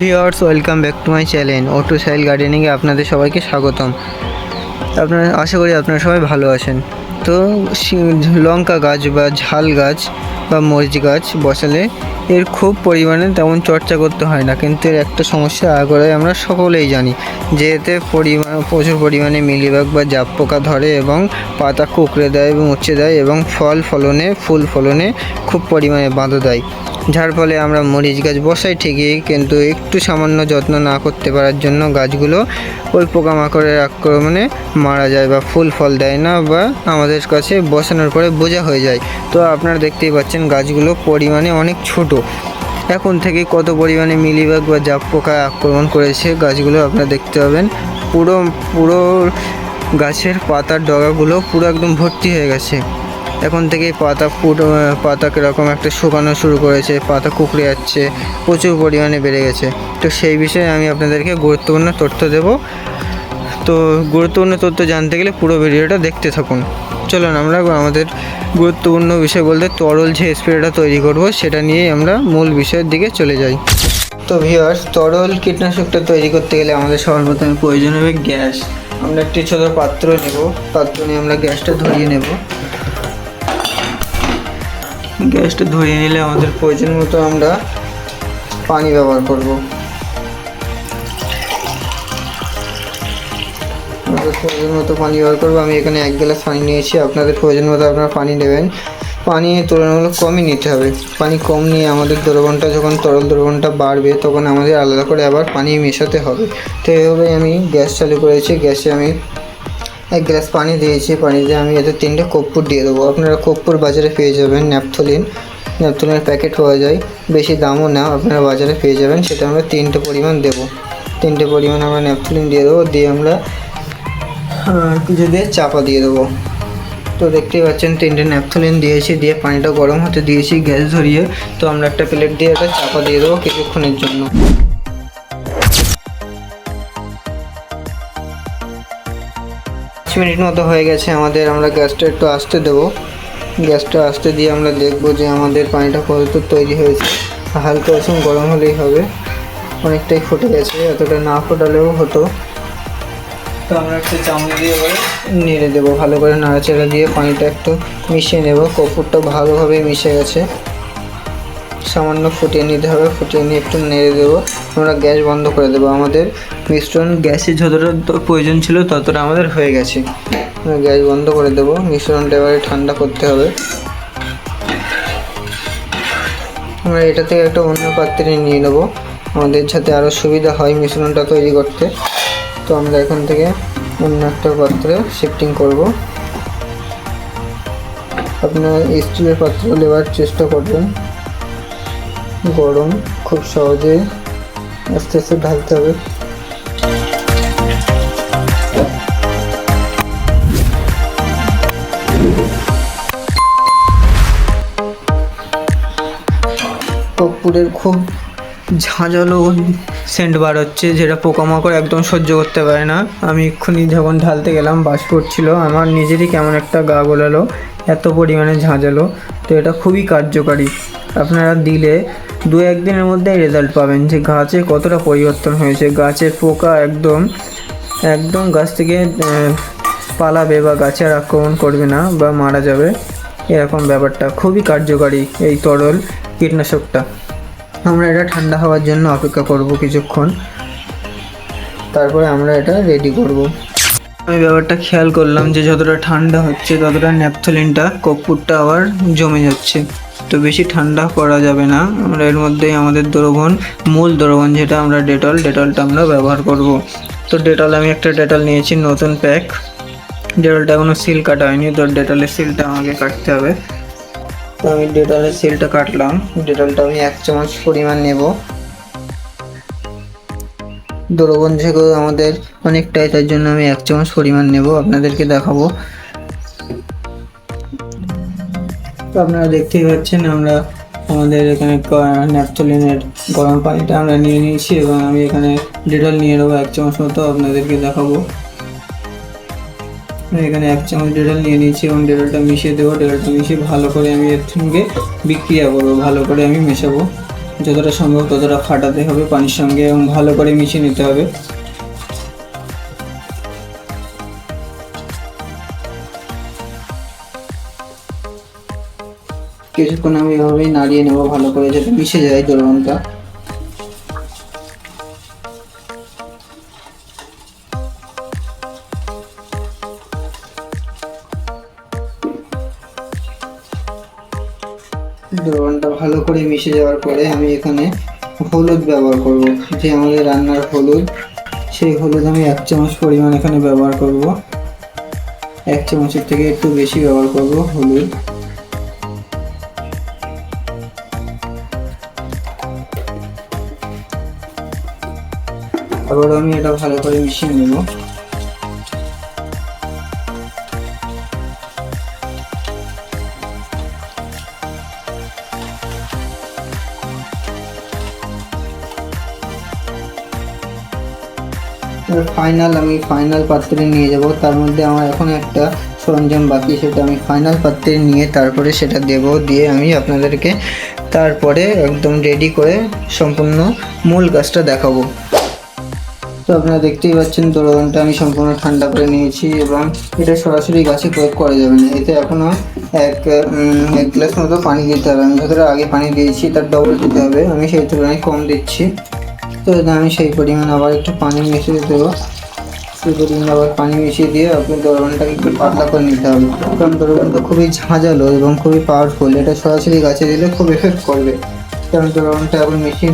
Viewers welcome back to my channel auto sail গার্ডেনিংয়ে আপনাদের সবাইকে স্বাগতম। আপনারা, আশা করি আপনারা সবাই ভালো আছেন। তো লঙ্কা গাছ বা ঝাল গাছ বা মরিচ গাছ বসালে এর খুব পরিমাণে তেমন চর্চা করতে হয় না। কিন্তু এর একটা সমস্যা আগরে আমরা সকলেই জানি যে এতে পরিমাণ প্রচুর পরিমাণে মিলিবাগ বা জাপ পোকা ধরে এবং পাতা কুকড়ে দেয় এবং উচ্ছে দেয় এবং ফল ফলনে, ফুল ফলনে খুব পরিমাণে বাঁধা দেয়। যার ফলে আমরা মরিচ গাছ বসাই ঠিকই, কিন্তু একটু সামান্য যত্ন না করতে পারার জন্য গাছগুলো ওই পোকামাকড়ের আক্রমণে মারা যায় বা ফুল ফল দেয় না বা আমাদের কাছে বসানোর পরে বোঝা হয়ে যায়। তো আপনারা দেখতেই পাচ্ছেন গাছগুলো পরিমাণে অনেক ছোট। এখন থেকে কত পরিমাণে মিলিবাগ বা জাপ পোকা আক্রমণ করেছে গাছগুলো আপনারা দেখতে পাবেন। পুরো পুরো গাছের পাতার ডগাগুলো পুরো একদম ভর্তি হয়ে গেছে। এখন থেকে পাতা পুরো পাতা কীরকম একটা শুকানো শুরু করেছে, পাতা কুকড়ে যাচ্ছে, প্রচুর পরিমাণে বেড়ে গেছে। তো সেই বিষয়ে আমি আপনাদেরকে গুরুত্বপূর্ণ তথ্য দেব। তো গুরুত্বপূর্ণ তথ্য জানতে গেলে পুরো ভিডিওটা দেখতে থাকুন। চলুন আমরা আমাদের গুরুত্বপূর্ণ বিষয় বলতে তরল যে স্প্রেটা তৈরি করব, সেটা নিয়েই আমরা মূল বিষয়ের দিকে চলে যাই। তো ভিউয়ার্স, তরল কীটনাশকটা তৈরি করতে গেলে আমাদের সর্বপ্রথমে প্রয়োজন হবে গ্যাস। আমরা একটি ছোটো পাত্র নেব, পাত্র নিয়ে আমরা গ্যাসটা ধরিয়ে নেব। গ্যাসটা ধরিয়ে নিলে আমাদের প্রয়োজন মতো আমরা পানি ব্যবহার করব। আমাদের প্রয়োজন মতো পানি ব্যবহার করব। আমি এখানে এক গ্লাস পানি নিয়েছি। আপনাদের প্রয়োজন মতো আপনারা পানি নেবেন পানি তুলনামূলক কমই নিতে হবে। পানি কম নিয়ে আমাদের দ্রবণটা যখন তরল দ্রবণটা বাড়বে, তখন আমাদের আলাদা করে আবার পানি মেশাতে হবে। তো এইভাবে আমি গ্যাস চালু করেছি। গ্যাসে আমি এক গ্লাস পানি দিয়েছি পানিতে আমি এতে তিনটে কর্পূর দিয়ে দেবো। আপনারা কর্পূর বাজারে পেয়ে যাবেন ন্যাপথলিন। ন্যাপথলিনের প্যাকেট পাওয়া যায়, বেশি দামও না, আপনারা বাজারে পেয়ে যাবেন, সেটা আমরা তিনটে পরিমাণ দেবো। তিনটে পরিমাণ আমরা ন্যাপথলিন দিয়ে দেবো, দিয়ে আমরা কিছু দিয়ে চাপা দিয়ে দেবো। তো দেখতেই পাচ্ছেন, তিনটে ন্যাপথলিন দিয়েছি, দিয়ে পানিটা গরম হতে দিয়েছি, গ্যাস ধরিয়ে। তো আমরা একটা প্লেট দিয়ে একটা চাপা দিয়ে দেবো কিছুক্ষণের জন্য। পাঁচ মিনিট মতো হয়ে গেছে আমাদের, আমরা গ্যাসটা একটু আসতে দেবো। গ্যাসটা আসতে দিয়ে আমরা দেখব যে আমাদের পানিটা কত তৈরি হয়েছে। হালকা রসুন গরম হলেই হবে। অনেকটাই ফুটে গেছে, এতটা না ফোটালেও হতো। তো আমরা একটু চামচ দিয়ে এবারে নেড়ে দেবো। ভালো করে নাড়াচাড়া দিয়ে পানিটা একটু মিশিয়ে নেব। কপুরটা ভালোভাবে মিশে গেছে। সামান্য ফুটিয়ে নিতে হবে, ফুটিয়ে নিয়ে একটু নেড়ে দেবো। আমরা গ্যাস বন্ধ করে দেবো। আমাদের মিশ্রণ গ্যাসে যতটা প্রয়োজন ছিল ততটা আমাদের হয়ে গেছে। গ্যাস বন্ধ করে দেবো। মিশ্রণটা এবারে ঠান্ডা করতে হবে। আমরা এটা থেকে একটা অন্য পাত্রে নিয়ে নেব। আমাদের যাতে আরও সুবিধা হয় মিশ্রণটা তৈরি করতে। তো আমরা এখান থেকে অন্য একটা পাত্রে শিফটিং করব। আপনার স্টিলের পাত্র নেওয়ার চেষ্টা করবেন। গরম খুব সহজে আস্তে আস্তে ঢালতে হবে। কর্পূরের খুব ঝাঁঝালো সেন্ট বার হচ্ছে, যেটা পোকামাকড় একদম সহ্য করতে পারে না। আমি এক্ষুনি যখন ঢালতে গেলাম বাস পড়ছিল আমার নিজেরই কেমন একটা গা গোলালো, এত পরিমাণে ঝাঁঝালো। তো এটা খুবই কার্যকারী। আপনারা দিলে দু একদিনের মধ্যেই রেজাল্ট পাবেন যে গাছে কতটা পরিবর্তন হয়েছে। গাছের পোকা একদম একদম গাছ থেকে পালাবে বা গাছে আর আক্রমণ করবে না বা মারা যাবে। এরকম ব্যাপারটা খুবই কার্যকারী এই তরল কীটনাশকটা। আমরা এটা ঠান্ডা হওয়ার জন্য অপেক্ষা করব কিছুক্ষণ। তারপরে আমরা এটা রেডি করব। আমি ব্যাপারটা খেয়াল করলাম যে যতটা ঠান্ডা হচ্ছে ততটা ন্যাপথলিনটা, কর্পূরটা আবার জমে যাচ্ছে। তো বেশি ঠান্ডা করা যাবে না। আমরা এর মধ্যেই আমাদের দ্রবণ, মূল দ্রবণ যেটা আমরা ডেটল, ডেটলটা আমরা ব্যবহার করব। তো ডেটল আমি একটা ডেটল নিয়েছি, নতুন প্যাক। ডেটলটা এখনও সিল কাটা হয়নি, তো ডেটলের সিলটা আমাকে কাটতে হবে। তো আমি ডেটলের সিলটা কাটলাম। ডেটলটা আমি এক চামচ পরিমাণ নেব। দ্রবণ যেহেতু আমাদের অনেকটাই, তার জন্য আমি এক চামচ পরিমাণ নেব। আপনাদেরকে দেখাবো। তো আপনারা দেখতেই পাচ্ছেন, আমরা আমাদের এখানে ন্যাপথলিনের গরম পানিটা আমরা নিয়ে নিয়েছি এবং আমি এখানে ডেটল নিয়ে নেব এক চামচ মতো আপনাদেরকে দেখাবো। এখানে এক চামচ ডেটল নিয়ে নিয়েছি এবং ডেটলটা মিশিয়ে দেবো। ডেটলটা মিশিয়ে ভালো করে আমি এর সঙ্গে বিক্রিয়া করব, ভালো করে আমি মেশাবো। যতটা সম্ভব ততটা ফাটাতে হবে পানির সঙ্গে এবং ভালো করে মিশিয়ে নিতে হবে। কিছুক্ষণ আমি এভাবেই নাড়িয়ে নেব, ভালো করে যাতে মিশে যায় দ্রবণটা দ্রবণটা ভালো করে মিশে যাওয়ার পরে আমি এখানে হলুদ ব্যবহার করব। যে আমাদের রান্নার হলুদ, সেই হলুদ আমি এক চামচ পরিমাণ এখানে ব্যবহার করব। এক চামচের থেকে একটু বেশি ব্যবহার করব হলুদ। আবার আমি এটা ভালো করে মিশিয়ে নেব। ফাইনাল আমি ফাইনাল পাত্রে নিয়ে যাব। তার মধ্যে আমার এখন একটা সরঞ্জাম বাকি, সেটা আমি ফাইনাল পাত্রে নিয়ে তারপরে সেটা দেব। দিয়ে আমি আপনাদেরকে তারপরে একদম রেডি করে সম্পূর্ণ মূল গাছটা দেখাবো। তো আপনারা দেখতেই পাচ্ছেন দোলনটা আমি সম্পূর্ণ ঠান্ডা করে নিয়েছি এবং এটা সরাসরি গাছে প্রয়োগ করা যাবে না। এতে এখনও এক এক গ্লাস মতো পানি দিতে হবে। আমি যতটা আগে পানি দিয়েছি তার ডবল দিতে হবে। আমি সেই তুলনায় কম দিচ্ছি। তো আমি সেই পরিমাণ আবার একটু পানি মিশিয়ে দেবো। সেই পরিমাণ আবার পানি মিশিয়ে দিয়ে আপনি দোলনটাকে একটু পাতলা করে নিতে হবে। কারণ দোলনটা খুবই ঝাঁঝালো এবং খুবই পাওয়ারফুল এটা সরাসরি গাছে দিলে খুব এফেক্ট করবে। কারণ দোলনটা এখন মেশিন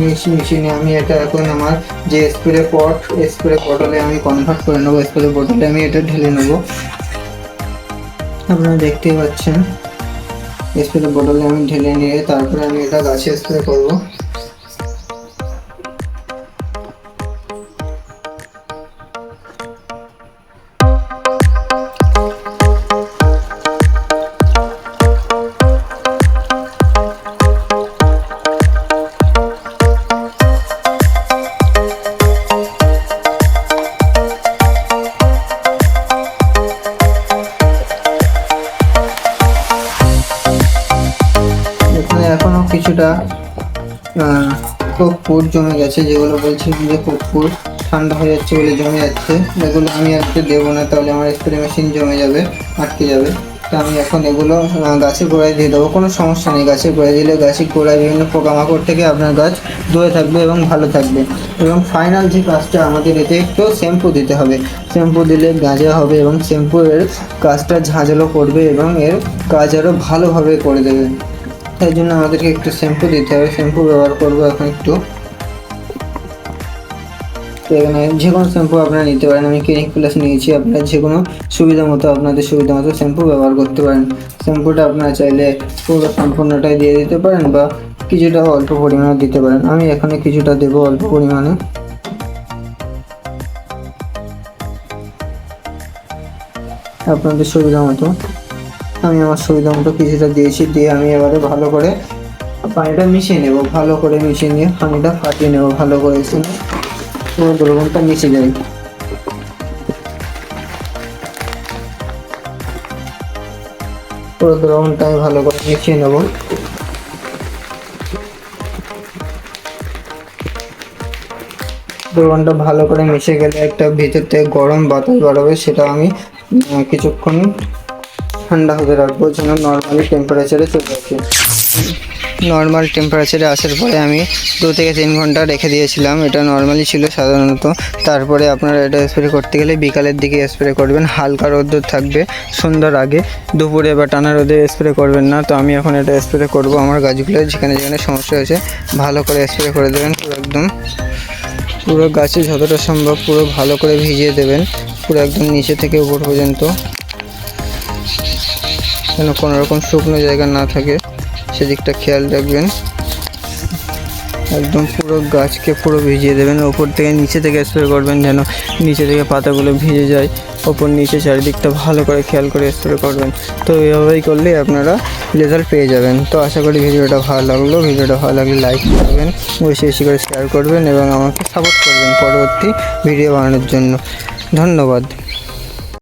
নিয়ে আমি এটা এখন আমার যে স্প্রে পট স্প্রে বটলে আমি কনভার্ট করে নেব স্প্রে বটলে আমি এটা ঢেলে নেব। আপনারা দেখতেই পাচ্ছেন। স্প্রে বটলে আমি ঢেলে নিয়ে তারপরে আমি এটা গাছে স্প্রে করব। কিছুটা কর্পূর জমে গেছে, যেগুলো বলছি যে কর্পূর ঠান্ডা হয়ে যাচ্ছে বলে জমে যাচ্ছে। এগুলো আমি আজকে দেবো না, তাহলে আমার স্প্রে মেশিন জমে যাবে, আটকে যাবে। তো আমি এখন এগুলো গাছের গোড়ায় দিয়ে দেবো, কোনো সমস্যা নেই। গাছের গোড়ায় দিলে গাছের গোড়ায় বিভিন্ন পোকামাকড় থেকে আপনার গাছ দূরে থাকবে এবং ভালো থাকবে। এবং ফাইনাল যে কাজটা আমাদের এতে একটু শ্যাম্পু দিতে হবে। শ্যাম্পু দিলে গাঁজা হবে এবং শ্যাম্পু এর কাজটা ঝাঁঝালো করবে এবং এর কাজ আরও ভালোভাবে করে দেবে। তাই জন্য আমাদেরকে একটু শ্যাম্পু দিতে হবে। শ্যাম্পু ব্যবহার করব এখন একটু। তো এখানে যে কোনো শ্যাম্পু আপনারা নিতে পারেন। আমি ক্লিনিক প্লাস নিয়েছি। আপনারা যে কোনো সুবিধা মতো আপনাদের সুবিধা মতো শ্যাম্পু ব্যবহার করতে পারেন। শ্যাম্পুটা আপনারা চাইলে পুরো সম্পূর্ণটাই দিয়ে দিতে পারেন বা কিছুটা অল্প পরিমাণে দিতে পারেন। আমি এখানে কিছুটা দেবো অল্প পরিমাণে। আপনাদের সুবিধা মতো। আমি আমার সুবিধা মতো কিছুটা দিয়েছি, দিয়ে আমি এবারে ভালো করে পানিটা মিশিয়ে নেব, ভালো করে মিশিয়ে নিয়ে পানিটা ফাটিয়ে নেব, ভালো করে পুরো মিশে যায় পুরো দ্রবণটা আমি ভালো করে মিশিয়ে নেব। দ্রবণটা ভালো করে মিশে গেলে একটা ভিতর থেকে গরম বাতাস বাড়াবে সেটা আমি কিছুক্ষণ ঠান্ডা হতে রাখব যেন নর্মালি টেম্পারেচারে চলে আসে। নর্মাল টেম্পারেচারে আসার পরে আমি দু থেকে তিন ঘণ্টা রেখে দিয়েছিলাম। এটা নর্মালি ছিল সাধারণত। তারপরে আপনারা এটা স্প্রে করতে গেলে বিকালের দিকে স্প্রে করবেন। হালকা রোদ্দুর থাকবে সন্ধ্যার আগে। দুপুরে বা টানা রোদে স্প্রে করবেন না। তো আমি এখন এটা স্প্রে করব আমার গাছগুলো। যেখানে যেখানে সমস্যা হয়েছে, ভালো করে স্প্রে করে দেবেন পুরো একদম। পুরো গাছে যতটা সম্ভব পুরো ভালো করে ভিজিয়ে দেবেন। পুরো একদম নিচে থেকে উপর পর্যন্ত। যেন কোনো রকম শুকনো জায়গা না থাকে, সেদিকটা খেয়াল রাখবেন। একদম পুরো গাছকে পুরো ভিজিয়ে দেবেন, ওপর থেকে নিচে থেকে স্প্রে করবেন যেন নিচে থেকে পাতাগুলো ভিজে যায়, ওপর নিচে চারিদিকটা ভালো করে খেয়াল করে স্প্রে করবেন। তো এভাবেই করলেই আপনারা রেজাল্ট পেয়ে যাবেন। তো আশা করি ভিডিওটা ভালো লাগল। ভিডিওটা ভালো লাগলে লাইক করবেন, বেশি বেশি করে শেয়ার করবেন এবং আমাকে সাপোর্ট করবেন পরবর্তী ভিডিও বানানোর জন্য। ধন্যবাদ।